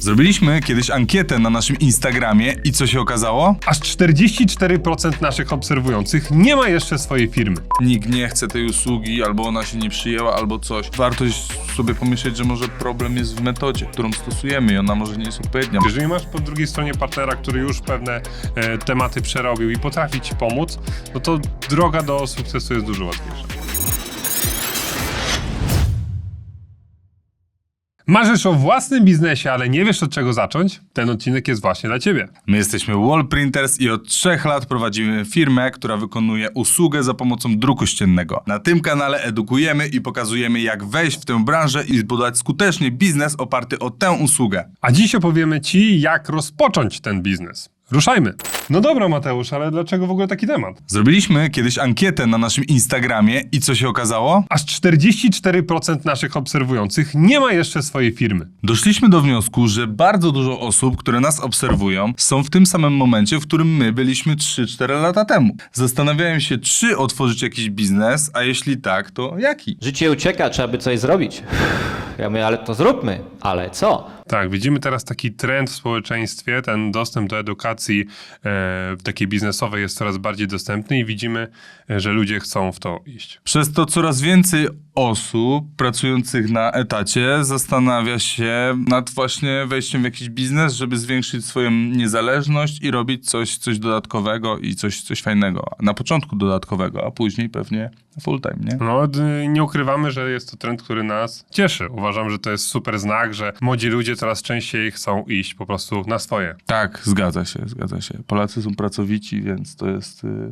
Zrobiliśmy kiedyś ankietę na naszym Instagramie i co się okazało? Aż 44% naszych obserwujących nie ma jeszcze swojej firmy. Nikt nie chce tej usługi, albo ona się nie przyjęła, albo coś. Warto sobie pomyśleć, że może problem jest w metodzie, którą stosujemy i ona może nie jest odpowiednia. Jeżeli masz po drugiej stronie partnera, który już pewne e, tematy przerobił i potrafi ci pomóc, no to droga do sukcesu jest dużo łatwiejsza. Marzysz o własnym biznesie, ale nie wiesz od czego zacząć? Ten odcinek jest właśnie dla ciebie. My jesteśmy Wall Printers i od trzech lat prowadzimy firmę, która wykonuje usługę za pomocą druku ściennego. Na tym kanale edukujemy i pokazujemy, jak wejść w tę branżę i zbudować skutecznie biznes oparty o tę usługę. A dziś opowiemy ci, jak rozpocząć ten biznes. Ruszajmy. No dobra, Mateusz, ale dlaczego w ogóle taki temat? Zrobiliśmy kiedyś ankietę na naszym Instagramie i co się okazało? Aż 44% naszych obserwujących nie ma jeszcze swojej firmy. Doszliśmy do wniosku, że bardzo dużo osób, które nas obserwują, są w tym samym momencie, w którym my byliśmy 3-4 lata temu. Zastanawiają się, czy otworzyć jakiś biznes, a jeśli tak, to jaki? Życie ucieka, trzeba by coś zrobić. Ja mówię, ale to zróbmy. Ale co? Tak, widzimy teraz taki trend w społeczeństwie, ten dostęp do edukacji e, takiej biznesowej jest coraz bardziej dostępny i widzimy, e, że ludzie chcą w to iść. Przez to coraz więcej osób pracujących na etacie zastanawia się nad właśnie wejściem w jakiś biznes, żeby zwiększyć swoją niezależność i robić coś, coś dodatkowego i coś, coś fajnego. Na początku dodatkowego, a później pewnie full time, nie? No, nie ukrywamy, że jest to trend, który nas cieszy. Uważam, że to jest super znak, że młodzi ludzie coraz częściej chcą iść po prostu na swoje. Tak, zgadza się, zgadza się. Polacy są pracowici, więc to jest y,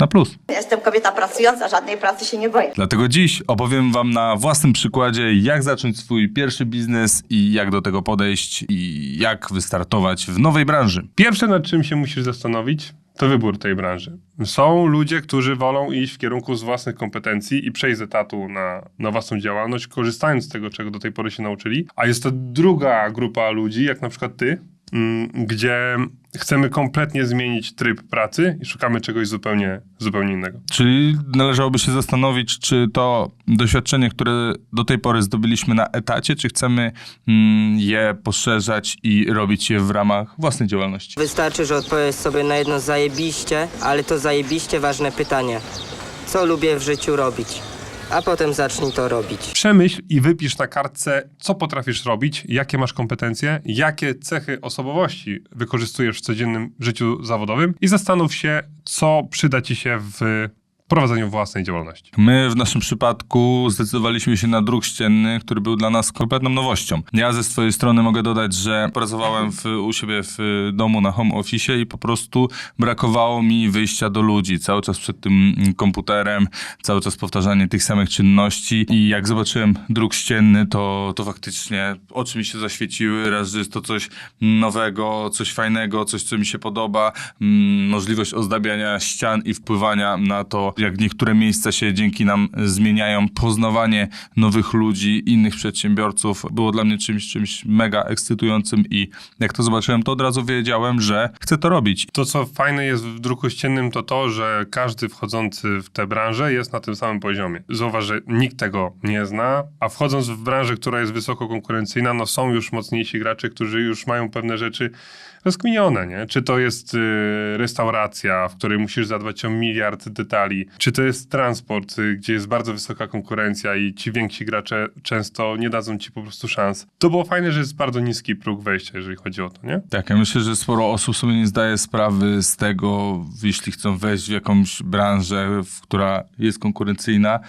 na plus. Jestem kobieta pracująca, żadnej pracy się nie boję. Dlatego dziś opowiem Wam na własnym przykładzie, jak zacząć swój pierwszy biznes i jak do tego podejść i jak wystartować w nowej branży. Pierwsze, nad czym się musisz zastanowić, to wybór tej branży. Są ludzie, którzy wolą iść w kierunku z własnych kompetencji i przejść z etatu na, na własną działalność, korzystając z tego, czego do tej pory się nauczyli. A jest to druga grupa ludzi, jak na przykład ty, gdzie chcemy kompletnie zmienić tryb pracy i szukamy czegoś zupełnie, zupełnie innego. Czyli należałoby się zastanowić, czy to doświadczenie, które do tej pory zdobyliśmy na etacie, czy chcemy mm, je poszerzać i robić je w ramach własnej działalności. Wystarczy, że odpowiesz sobie na jedno zajebiście, ale to zajebiście ważne pytanie. Co lubię w życiu robić? A potem zacznij to robić. Przemyśl i wypisz na kartce, co potrafisz robić, jakie masz kompetencje, jakie cechy osobowości wykorzystujesz w codziennym życiu zawodowym i zastanów się, co przyda ci się w prowadzeniu własnej działalności. My w naszym przypadku zdecydowaliśmy się na druk ścienny, który był dla nas kompletną nowością. Ja ze swojej strony mogę dodać, że pracowałem w, u siebie w domu na home office i po prostu brakowało mi wyjścia do ludzi. Cały czas przed tym komputerem, cały czas powtarzanie tych samych czynności i jak zobaczyłem druk ścienny, to, to faktycznie oczy mi się zaświeciły. Raz, że jest to coś nowego, coś fajnego, coś, co mi się podoba. Mm, możliwość ozdabiania ścian i wpływania na to, jak niektóre miejsca się dzięki nam zmieniają. Poznawanie nowych ludzi, innych przedsiębiorców było dla mnie czymś, czymś mega ekscytującym i jak to zobaczyłem, to od razu wiedziałem, że chcę to robić. To, co fajne jest w druku ściennym, to to, że każdy wchodzący w tę branżę jest na tym samym poziomie. Zauważ, że nikt tego nie zna, a wchodząc w branżę, która jest wysoko konkurencyjna, no są już mocniejsi gracze, którzy już mają pewne rzeczy rozkminione, nie? Czy to jest y, restauracja, w której musisz zadbać o miliard detali, czy to jest transport, y, gdzie jest bardzo wysoka konkurencja i ci więksi gracze często nie dadzą ci po prostu szans. To było fajne, że jest bardzo niski próg wejścia, jeżeli chodzi o to, nie? Tak, ja myślę, że sporo osób sobie nie zdaje sprawy z tego, jeśli chcą wejść w jakąś branżę, która jest konkurencyjna,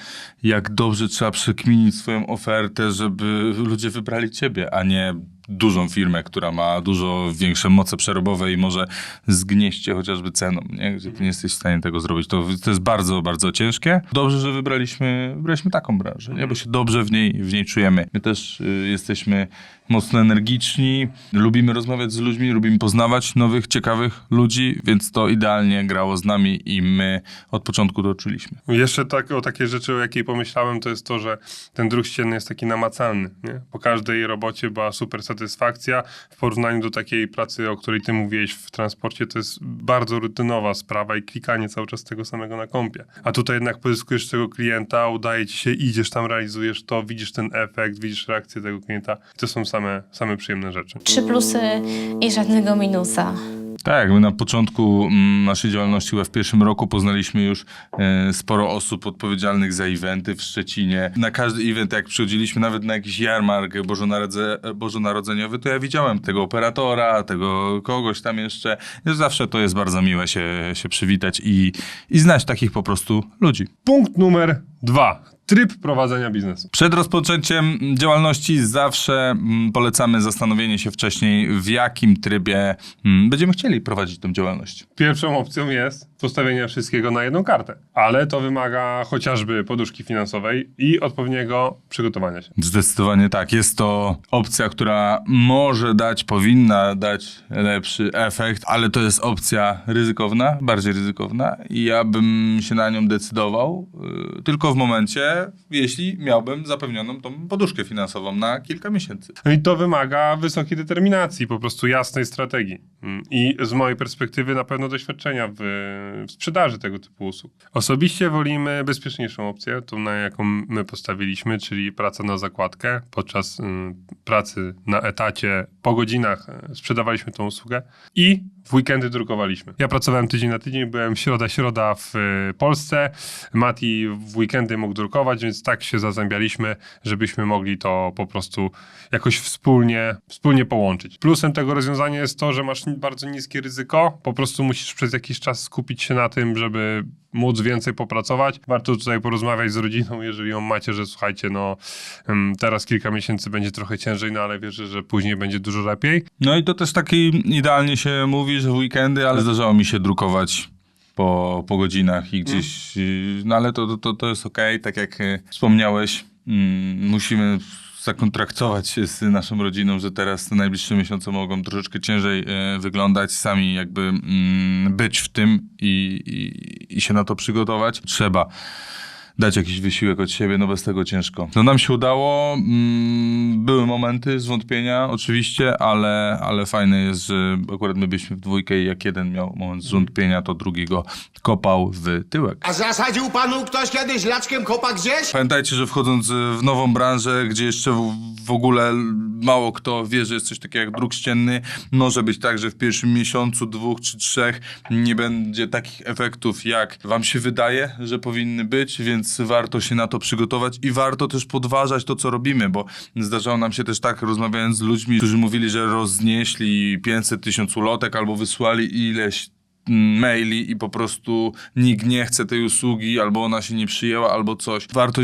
jak dobrze trzeba przekminić swoją ofertę, żeby ludzie wybrali ciebie, a nie dużą firmę, która ma dużo większe moce przerobowe i może zgnieść cię chociażby ceną, nie? gdzie ty nie jesteś w stanie tego zrobić. To, to jest bardzo, bardzo ciężkie. Dobrze, że wybraliśmy, wybraliśmy taką branżę, nie? bo się dobrze w niej, w niej czujemy. My też y, jesteśmy mocno energiczni, lubimy rozmawiać z ludźmi, lubimy poznawać nowych, ciekawych ludzi, więc to idealnie grało z nami i my od początku to czuliśmy. Jeszcze tak, o takie rzeczy, o jakiej pomyślałem, to jest to, że ten druk ścienny jest taki namacalny. Nie? Po każdej robocie była super satysfakcja w porównaniu do takiej pracy, o której ty mówiłeś w transporcie, to jest bardzo rutynowa sprawa i klikanie cały czas tego samego na kompie. A tutaj jednak pozyskujesz tego klienta, udaje ci się, idziesz tam, realizujesz to, widzisz ten efekt, widzisz reakcję tego klienta. To są same, same przyjemne rzeczy. Trzy plusy i żadnego minusa. Tak, my na początku mm, naszej działalności, w pierwszym roku, poznaliśmy już e, sporo osób odpowiedzialnych za eventy w Szczecinie. Na każdy event, jak przychodziliśmy, nawet na jakiś jarmark bożonarodze, bożonarodzeniowy, to ja widziałem tego operatora, tego kogoś tam jeszcze. Zawsze to jest bardzo miłe się, się przywitać i, i znać takich po prostu ludzi. Punkt numer dwa. Tryb prowadzenia biznesu. Przed rozpoczęciem działalności zawsze mm, polecamy zastanowienie się wcześniej, w jakim trybie mm, będziemy chcieli prowadzić tę działalność. Pierwszą opcją jest postawienie wszystkiego na jedną kartę, ale to wymaga chociażby poduszki finansowej i odpowiedniego przygotowania się. Zdecydowanie tak. Jest to opcja, która może dać, powinna dać lepszy efekt, ale to jest opcja ryzykowna, bardziej ryzykowna i ja bym się na nią decydował yy, tylko w momencie, jeśli miałbym zapewnioną tą poduszkę finansową na kilka miesięcy. No I to wymaga wysokiej determinacji, po prostu jasnej strategii. Mm, I z mojej perspektywy na pewno doświadczenia w, w sprzedaży tego typu usług. Osobiście wolimy bezpieczniejszą opcję, tą na jaką my postawiliśmy, czyli praca na zakładkę. Podczas mm, pracy na etacie po godzinach e, sprzedawaliśmy tą usługę i w weekendy drukowaliśmy. Ja pracowałem tydzień na tydzień, byłem środa, środa w e, Polsce. Mati w weekendy mógł drukować, więc tak się zazębialiśmy, żebyśmy mogli to po prostu jakoś wspólnie, wspólnie połączyć. Plusem tego rozwiązania jest to, że masz bardzo niskie ryzyko. Po prostu musisz przez jakiś czas skupić się na tym, żeby móc więcej popracować. Warto tutaj porozmawiać z rodziną, jeżeli ją macie, że słuchajcie, no em, teraz kilka miesięcy będzie trochę ciężej, no ale wierzę, że później będzie dużo lepiej. No i to też taki idealnie się mówi, że w weekendy, ale zdarzało mi się drukować po, po godzinach i gdzieś, yy, no ale to, to, to jest okej, tak jak yy, wspomniałeś, mm, musimy zakontraktować się z naszą rodziną, że teraz te najbliższe miesiące mogą troszeczkę ciężej e, wyglądać, sami jakby mm, być w tym i, i, i się na to przygotować. Trzeba dać jakiś wysiłek od siebie, no bez tego ciężko. No nam się udało, mm, były momenty zwątpienia oczywiście, ale, ale fajne jest, że akurat my byliśmy w dwójkę i jak jeden miał moment zwątpienia, to drugi go kopał w tyłek. A zasadził panu ktoś kiedyś laczkiem kopa gdzieś? Pamiętajcie, że wchodząc y, w nową branżę, gdzie jeszcze w, w ogóle mało kto wie, że jest coś takiego jak druk ścienny, może być tak, że w pierwszym miesiącu, dwóch czy trzech nie będzie takich efektów, jak wam się wydaje, że powinny być, więc warto się na to przygotować i warto też podważać to, co robimy, bo zdarzało nam się też tak, rozmawiając z ludźmi, którzy mówili, że roznieśli 500 tysięcy ulotek albo wysłali ileś maili i po prostu nikt nie chce tej usługi, albo ona się nie przyjęła, albo coś. Warto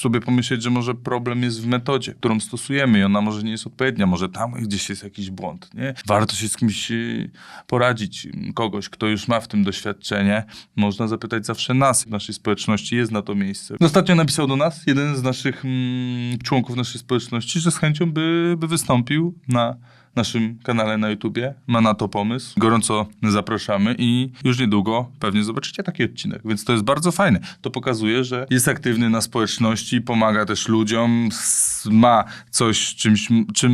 sobie pomyśleć, że może problem jest w metodzie, którą stosujemy i ona może nie jest odpowiednia, może tam gdzieś jest jakiś błąd, nie? Warto się z kimś y, poradzić, kogoś, kto już ma w tym doświadczenie. Można zapytać zawsze nas w naszej społeczności, jest na to miejsce. Ostatnio napisał do nas jeden z naszych mm, członków naszej społeczności, że z chęcią by, by wystąpił na naszym kanale na YouTubie. Ma na to pomysł. Gorąco zapraszamy i już niedługo pewnie zobaczycie taki odcinek, więc to jest bardzo fajne. To pokazuje, że jest aktywny na społeczności, pomaga też ludziom, ma coś, czymś, czym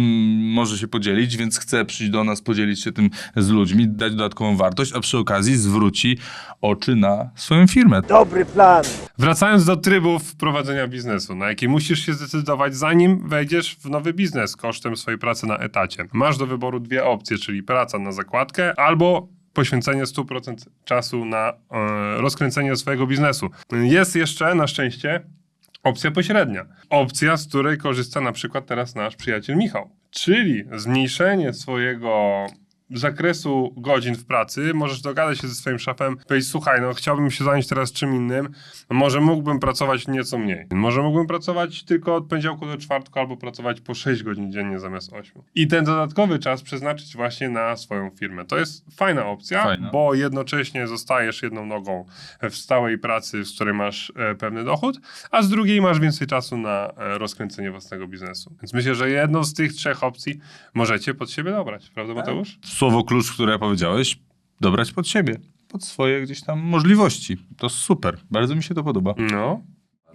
może się podzielić, więc chce przyjść do nas, podzielić się tym z ludźmi, dać dodatkową wartość, a przy okazji zwróci oczy na swoją firmę. Wracając do trybów prowadzenia biznesu, na jakie musisz się zdecydować, zanim wejdziesz w nowy biznes kosztem swojej pracy na etacie. Masz do wyboru dwie opcje, czyli praca na zakładkę albo poświęcenie 100% czasu na e, rozkręcenie swojego biznesu. Jest jeszcze, na szczęście, opcja pośrednia. Opcja, z której korzysta na przykład teraz nasz przyjaciel Michał. Czyli zmniejszenie swojego zakresu godzin w pracy, możesz dogadać się ze swoim szefem, powiedzieć, słuchaj, no chciałbym się zająć teraz czym innym, może mógłbym pracować nieco mniej. Może mógłbym pracować tylko od poniedziałku do czwartku, albo pracować po 6 godzin dziennie zamiast 8. I ten dodatkowy czas przeznaczyć właśnie na swoją firmę. To jest fajna opcja, Fajna. bo jednocześnie zostajesz jedną nogą w stałej pracy, z której masz e, pewny dochód, a z drugiej masz więcej czasu na e, rozkręcenie własnego biznesu. Więc myślę, że jedną z tych trzech opcji możecie pod siebie dobrać, prawda Mateusz? Słowo klucz, które powiedziałeś, dobrać pod siebie, pod swoje gdzieś tam możliwości. To super, bardzo mi się to podoba. No.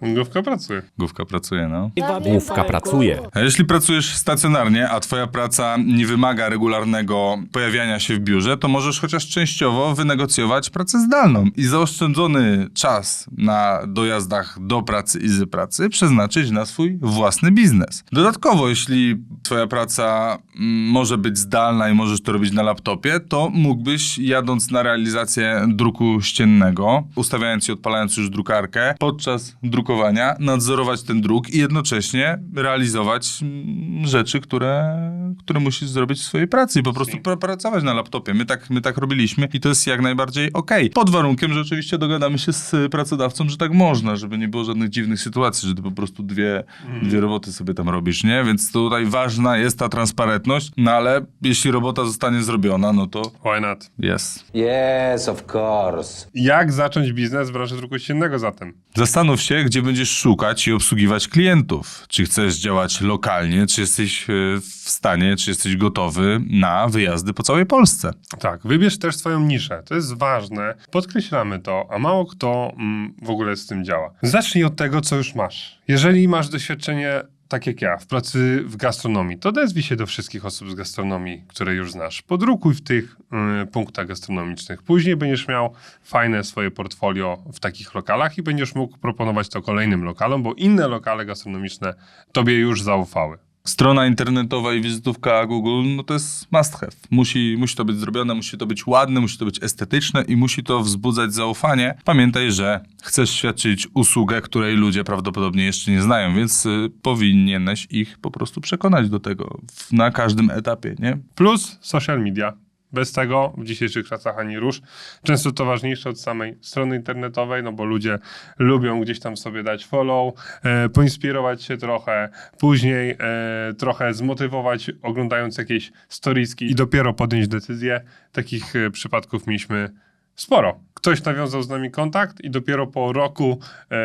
Główka pracuje. Główka pracuje, no. Główka pracuje. A jeśli pracujesz stacjonarnie, a twoja praca nie wymaga regularnego pojawiania się w biurze, to możesz chociaż częściowo wynegocjować pracę zdalną i zaoszczędzony czas na dojazdach do pracy i z pracy przeznaczyć na swój własny biznes. Dodatkowo, jeśli twoja praca mm, może być zdalna i możesz to robić na laptopie, to mógłbyś jadąc na realizację druku ściennego, ustawiając i odpalając już drukarkę, podczas drukowania nadzorować ten druk i jednocześnie realizować mm, rzeczy, które, które musisz zrobić w swojej pracy i po prostu pra- pracować na laptopie. My tak, my tak robiliśmy i to jest jak najbardziej okej. Pod warunkiem, że oczywiście dogadamy się z pracodawcą, że tak można, żeby nie było żadnych dziwnych sytuacji, że ty po prostu dwie, dwie roboty sobie tam robisz, nie? Więc tutaj ważna jest ta transparentność, no ale jeśli robota zostanie zrobiona, no to Why not? jest. Yes, of course. Jak zacząć biznes w branży druku ściennego zatem? Zastanów się, gdzie będziesz szukać i obsługiwać klientów. Czy chcesz działać lokalnie, czy jesteś e, w stanie, czy jesteś gotowy na wyjazdy po całej Polsce. Tak, wybierz też swoją niszę. To jest ważne. Podkreślamy to, a mało kto mm, w ogóle z tym działa. Zacznij od tego, co już masz. Jeżeli masz doświadczenie tak jak ja, w pracy w gastronomii, to odezwij się do wszystkich osób z gastronomii, które już znasz. Podrukuj w tych y, punktach gastronomicznych. Później będziesz miał fajne swoje portfolio w takich lokalach i będziesz mógł proponować to kolejnym lokalom, bo inne lokale gastronomiczne tobie już zaufały. Strona internetowa i wizytówka Google, no to jest must have. Musi, musi to być zrobione, musi to być ładne, musi to być estetyczne i musi to wzbudzać zaufanie. Pamiętaj, że chcesz świadczyć usługę, której ludzie prawdopodobnie jeszcze nie znają, więc y, powinieneś ich po prostu przekonać do tego na każdym etapie, nie? Plus social media. Bez tego w dzisiejszych czasach ani rusz. Często to ważniejsze od samej strony internetowej, no bo ludzie lubią gdzieś tam sobie dać follow, e, poinspirować się trochę, później e, trochę zmotywować oglądając jakieś storieski i dopiero podjąć decyzję. Takich e, przypadków mieliśmy sporo. Ktoś nawiązał z nami kontakt i dopiero po roku e,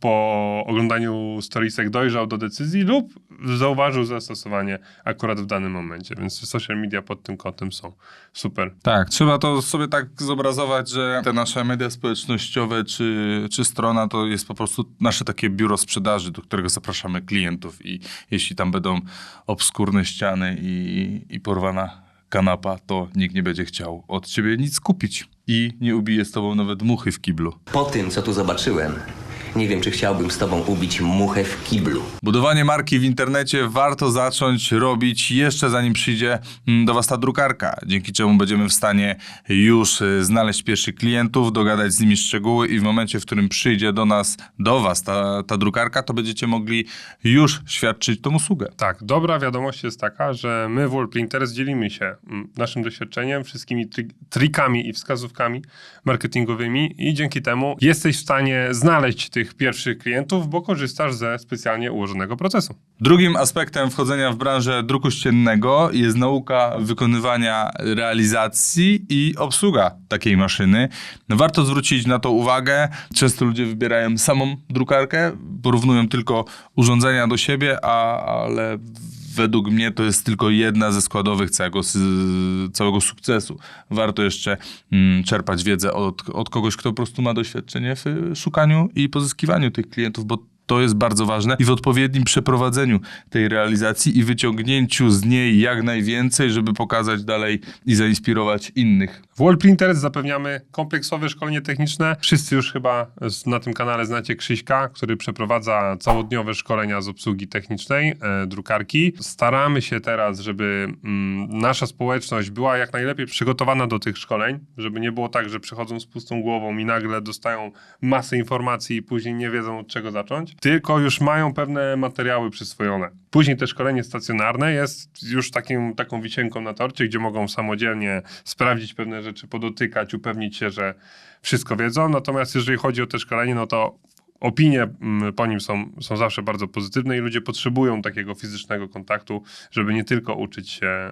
po oglądaniu storiesek dojrzał do decyzji lub zauważył zastosowanie akurat w danym momencie. Więc social media pod tym kątem są super. Tak, trzeba to sobie tak zobrazować, że te nasze media społecznościowe czy, czy strona to jest po prostu nasze takie biuro sprzedaży, do którego zapraszamy klientów i jeśli tam będą obskurne ściany i, i porwana kanapa, to nikt nie będzie chciał od ciebie nic kupić i nie ubije z tobą nawet muchy w kiblu. Po tym, co tu zobaczyłem, nie wiem, czy chciałbym z tobą ubić muchę w kiblu. Budowanie marki w internecie warto zacząć robić jeszcze zanim przyjdzie mm, do Was ta drukarka, dzięki czemu będziemy w stanie już y, znaleźć pierwszych klientów, dogadać z nimi szczegóły i w momencie, w którym przyjdzie do nas, do Was ta, ta drukarka, to będziecie mogli już świadczyć tą usługę. Tak, dobra wiadomość jest taka, że my w Wallprinters dzielimy się mm, naszym doświadczeniem, wszystkimi tri- trikami i wskazówkami marketingowymi i dzięki temu jesteś w stanie znaleźć tych pierwszych klientów, bo korzystasz ze specjalnie ułożonego procesu. Drugim aspektem wchodzenia w branżę druku ściennego jest nauka wykonywania realizacji i obsługa takiej maszyny. Warto zwrócić na to uwagę. Często ludzie wybierają samą drukarkę, porównują tylko urządzenia do siebie, a, ale według mnie to jest tylko jedna ze składowych całego, całego sukcesu. Warto jeszcze mm, czerpać wiedzę od, od kogoś, kto po prostu ma doświadczenie w y, szukaniu i pozyskiwaniu tych klientów, bo to jest bardzo ważne i w odpowiednim przeprowadzeniu tej realizacji i wyciągnięciu z niej jak najwięcej, żeby pokazać dalej i zainspirować innych. W Wallprinters zapewniamy kompleksowe szkolenie techniczne. Wszyscy już chyba na tym kanale znacie Krzyśka, który przeprowadza całodniowe szkolenia z obsługi technicznej e, drukarki. Staramy się teraz, żeby mm, nasza społeczność była jak najlepiej przygotowana do tych szkoleń, żeby nie było tak, że przychodzą z pustą głową i nagle dostają masę informacji i później nie wiedzą od czego zacząć, tylko już mają pewne materiały przyswojone. Później te szkolenie stacjonarne jest już takim, taką wisienką na torcie, gdzie mogą samodzielnie sprawdzić pewne rzeczy, podotykać, upewnić się, że wszystko wiedzą. Natomiast jeżeli chodzi o te szkolenie, no to opinie mm, po nim są, są zawsze bardzo pozytywne i ludzie potrzebują takiego fizycznego kontaktu, żeby nie tylko uczyć się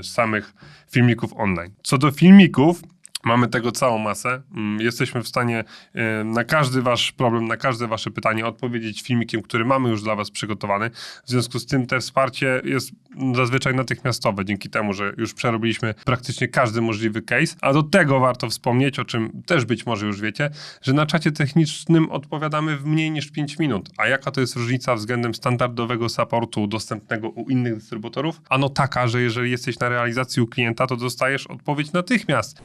y, samych filmików online. Co do filmików, Mamy tego całą masę. Mm, Jesteśmy w stanie e, na każdy wasz problem, na każde wasze pytanie odpowiedzieć filmikiem, który mamy już dla was przygotowany. W związku z tym te wsparcie jest zazwyczaj natychmiastowe, dzięki temu, że już przerobiliśmy praktycznie każdy możliwy case. A do tego warto wspomnieć, o czym też być może już wiecie, że na czacie technicznym odpowiadamy w mniej niż 5 minut. A jaka to jest różnica względem standardowego supportu dostępnego u innych dystrybutorów? Ano taka, że jeżeli jesteś na realizacji u klienta, to dostajesz odpowiedź natychmiast.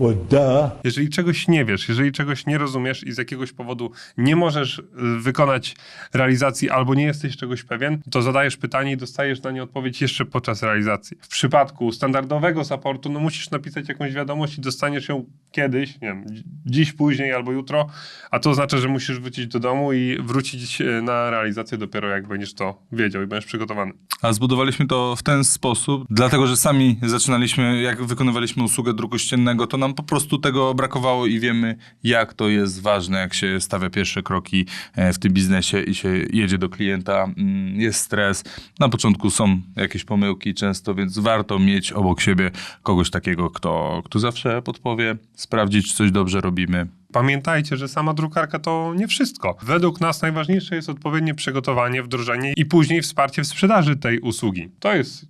Jeżeli czegoś nie wiesz, jeżeli czegoś nie rozumiesz i z jakiegoś powodu nie możesz y, wykonać realizacji albo nie jesteś czegoś pewien, to zadajesz pytanie i dostajesz na nie odpowiedź jeszcze podczas realizacji. W przypadku standardowego supportu, no musisz napisać jakąś wiadomość i dostaniesz ją kiedyś, nie wiem, dzi- dziś, później albo jutro, a to oznacza, że musisz wrócić do domu i wrócić y, na realizację dopiero jak będziesz to wiedział i będziesz przygotowany. A zbudowaliśmy to w ten sposób, dlatego że sami zaczynaliśmy, jak wykonywaliśmy usługę druku ściennego, to nam po prostu tego brakowało i wiemy, jak to jest ważne, jak się stawia pierwsze kroki e, w tym biznesie i się jedzie do klienta. Mm, Jest stres. Na początku są jakieś pomyłki często, więc warto mieć obok siebie kogoś takiego, kto, kto zawsze podpowie, sprawdzić, czy coś dobrze robimy. Pamiętajcie, że sama drukarka to nie wszystko. Według nas najważniejsze jest odpowiednie przygotowanie, wdrożenie i później wsparcie w sprzedaży tej usługi. To jest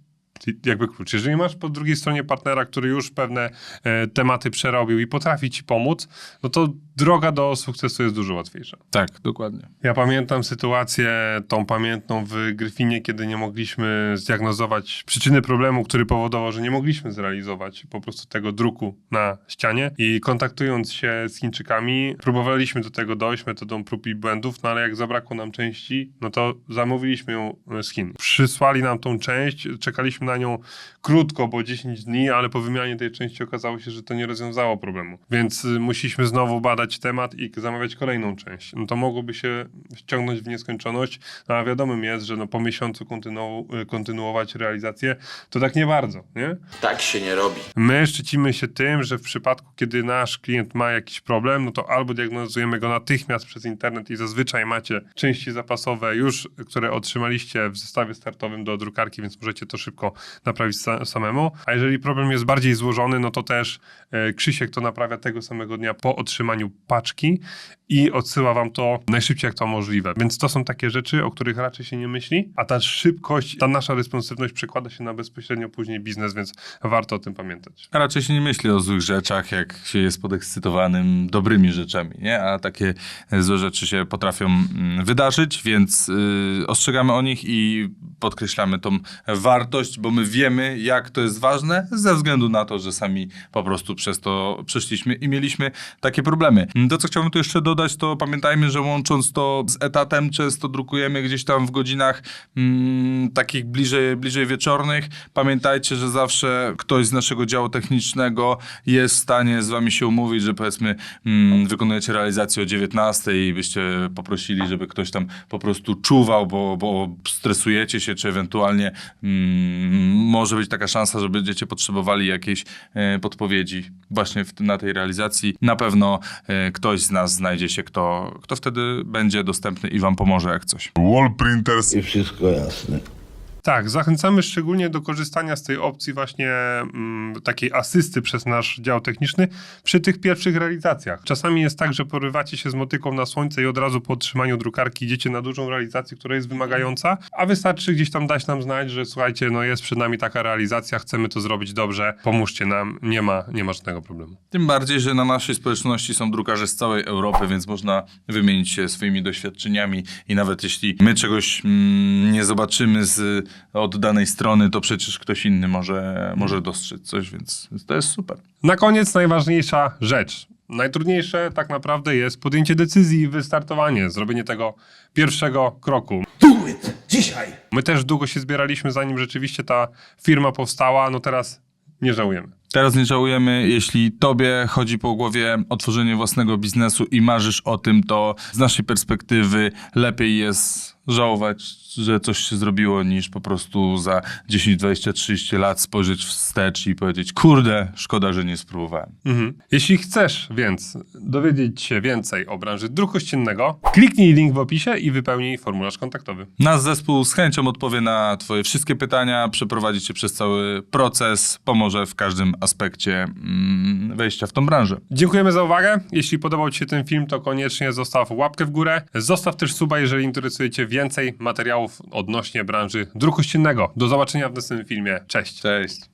jakby klucz. Jeżeli masz po drugiej stronie partnera, który już pewne e, tematy przerobił i potrafi ci pomóc, no to droga do sukcesu jest dużo łatwiejsza. Tak, dokładnie. Ja pamiętam sytuację tą pamiętną w Gryfinie, kiedy nie mogliśmy zdiagnozować przyczyny problemu, który powodował, że nie mogliśmy zrealizować po prostu tego druku na ścianie i kontaktując się z Chińczykami, próbowaliśmy do tego dojść metodą prób i błędów, no ale jak zabrakło nam części, no to zamówiliśmy ją z Chin. Przysłali nam tą część, czekaliśmy na nią krótko, bo 10 dni, ale po wymianie tej części okazało się, że to nie rozwiązało problemu. Więc y, musieliśmy znowu badać temat i zamawiać kolejną część. No to mogłoby się ściągnąć w nieskończoność, no a wiadomym jest, że no po miesiącu kontynu- y, kontynuować realizację, to tak nie bardzo, nie? Tak się nie robi. My szczycimy się tym, że w przypadku, kiedy nasz klient ma jakiś problem, no to albo diagnozujemy go natychmiast przez internet i zazwyczaj macie części zapasowe już, które otrzymaliście w zestawie startowym do drukarki, więc możecie to szybko naprawić sa- samemu. A jeżeli problem jest bardziej złożony, no to też e, Krzysiek to naprawia tego samego dnia po otrzymaniu paczki i odsyła wam to najszybciej jak to możliwe. Więc to są takie rzeczy, o których raczej się nie myśli, a ta szybkość, ta nasza responsywność przekłada się na bezpośrednio później biznes, więc warto o tym pamiętać. A raczej się nie myśli o złych rzeczach, jak się jest podekscytowanym dobrymi rzeczami, nie? A takie złe rzeczy się potrafią mm, wydarzyć, więc y, ostrzegamy o nich i podkreślamy tą wartość, bo my wiemy, jak to jest ważne, ze względu na to, że sami po prostu przez to przeszliśmy i mieliśmy takie problemy. To, co chciałbym tu jeszcze dodać, to pamiętajmy, że łącząc to z etatem, często drukujemy gdzieś tam w godzinach mm, takich bliżej, bliżej wieczornych. Pamiętajcie, że zawsze ktoś z naszego działu technicznego jest w stanie z wami się umówić, że powiedzmy mm, wykonujecie realizację o 19 i byście poprosili, żeby ktoś tam po prostu czuwał, bo, bo stresujecie się, czy ewentualnie mm, może być taka szansa, że będziecie potrzebowali jakiejś e, podpowiedzi właśnie w, na tej realizacji. Na pewno e, ktoś z nas znajdzie się, kto, kto wtedy będzie dostępny i wam pomoże jak coś. Wall printers I wszystko jasne. Tak, zachęcamy szczególnie do korzystania z tej opcji właśnie mm, takiej asysty przez nasz dział techniczny przy tych pierwszych realizacjach. Czasami jest tak, że porywacie się z motyką na słońce i od razu po otrzymaniu drukarki idziecie na dużą realizację, która jest wymagająca, a wystarczy gdzieś tam dać nam znać, że słuchajcie, no jest przed nami taka realizacja, chcemy to zrobić dobrze, pomóżcie nam, nie ma, nie ma żadnego problemu. Tym bardziej, że na naszej społeczności są drukarze z całej Europy, więc można wymienić się swoimi doświadczeniami i nawet jeśli my czegoś mm, nie zobaczymy z, od danej strony, to przecież ktoś inny może, może dostrzec coś, więc to jest super. Na koniec najważniejsza rzecz. Najtrudniejsze tak naprawdę jest podjęcie decyzji i wystartowanie, zrobienie tego pierwszego kroku. Dzisiaj. My też długo się zbieraliśmy, zanim rzeczywiście ta firma powstała, no teraz nie żałujemy. Teraz nie żałujemy, jeśli tobie chodzi po głowie otworzenie własnego biznesu i marzysz o tym, to z naszej perspektywy lepiej jest żałować, że coś się zrobiło, niż po prostu za 10, 20, 30 lat spojrzeć wstecz i powiedzieć, kurde, szkoda, że nie spróbowałem. Mhm. Jeśli chcesz więc dowiedzieć się więcej o branży druku ściennego, kliknij link w opisie i wypełnij formularz kontaktowy. Nasz zespół z chęcią odpowie na Twoje wszystkie pytania, przeprowadzi Cię przez cały proces, pomoże w każdym aspekcie mm, wejścia w tą branżę. Dziękujemy za uwagę. Jeśli podobał Ci się ten film, to koniecznie zostaw łapkę w górę. Zostaw też suba, jeżeli interesuje Cię więcej materiałów odnośnie branży druku ściennego. Do zobaczenia w następnym filmie. Cześć! Cześć.